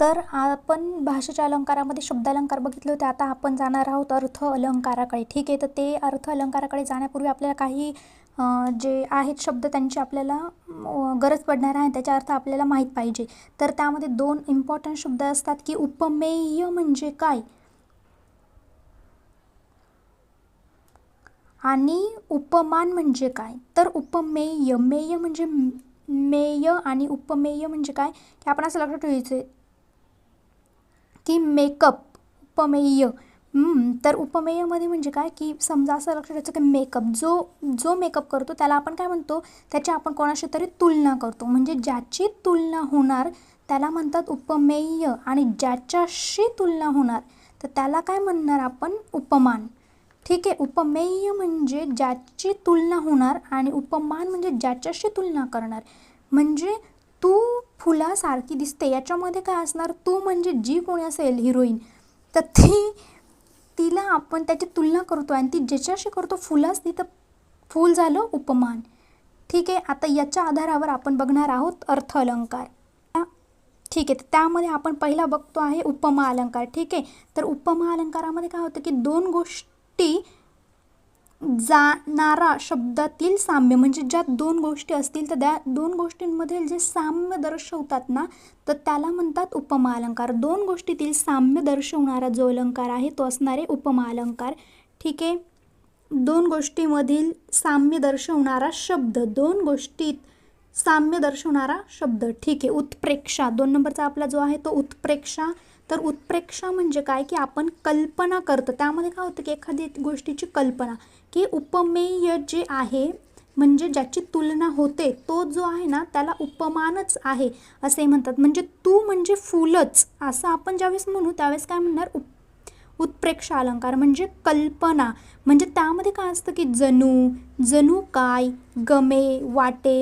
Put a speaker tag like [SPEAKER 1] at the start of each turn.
[SPEAKER 1] तर आपण भाषेच्या अलंकारामध्ये शब्दालंकार बघितले होते. आता आपण जाणार आहोत अर्थ अलंकाराकडे. ठीक आहे तर ते अर्थ अलंकाराकडे जाण्यापूर्वी आपल्याला काही जे आहेत शब्द त्यांची आपल्याला गरज पडणार आहे. त्याचा अर्थ आपल्याला माहीत पाहिजे. तर त्यामध्ये दोन इम्पॉर्टंट शब्द असतात की उपमेय म्हणजे काय? आणि उपमान म्हणजे काय? तर उपमेय मेय म्हणजे मेय आणि उपमेय म्हणजे काय? की आपण असं लक्षात ठेवायचं आहे की मेकअप उपमेय. तर उपमेयमध्ये म्हणजे काय? की समजा असं लक्षात ठेवायचं की मेकअप जो जो मेकअप करतो त्याला आपण काय म्हणतो? त्याची आपण कोणाशी तरी तुलना करतो. म्हणजे ज्याची तुलना होणार त्याला म्हणतात उपमेय. आणि ज्याच्याशी तुलना होणार तर त्याला काय म्हणणार आपण? उपमान. ठीक आहे? उपमेय म्हणजे ज्याची तुलना होणार आणि उपमान म्हणजे ज्याच्याशी तुलना करणार. म्हणजे फुलासारखी दिसते. याच्यामध्ये काय असणार? तू म्हणजे जी कोणी असेल हिरोईन तर ती तिला आपण त्याची तुलना करतो आणि ती ज्याच्याशी करतो फुलास ती तर फूल झालं उपमान. ठीक आहे आता याच्या आधारावर आपण बघणार आहोत अर्थ अलंकार. ठीक आहे तर त्यामध्ये आपण पहिला बघतो आहे उपमा अलंकार. ठीक आहे तर उपमा अलंकारामध्ये काय होतं की दोन गोष्टी जाणारा शब्दातील साम्य म्हणजे ज्या दोन गोष्टी असतील तर त्या दोन गोष्टींमधील जे साम्य दर्शवतात ना तर त्याला म्हणतात उपमा अलंकार. दोन गोष्टीतील साम्य दर्शवणारा जो अलंकार आहे तो असणारे उपमा अलंकार. ठीक आहे? दोन गोष्टीमधील साम्य दर्शवणारा शब्द दोन गोष्टीत साम्य दर्शवणारा शब्द. ठीक आहे? उत्प्रेक्षा. दोन नंबरचा आपला जो आहे तो उत्प्रेक्षा. तर उत्प्रेक्षा म्हणजे काय? की आपण कल्पना करतो. त्यामध्ये काय होतं की एखादी गोष्टीची कल्पना की उपमेय जे आहे म्हणजे ज्याची तुलना होते तो जो आहे ना त्याला उपमानच आहे असे म्हणतात. म्हणजे तू म्हणजे फुलच असं आपण ज्यावेळेस म्हणू त्यावेळेस काय म्हणणार? उप उत्प्रेक्षा अलंकार म्हणजे कल्पना. म्हणजे त्यामध्ये काय असतं की जणू जणू काय गमे वाटे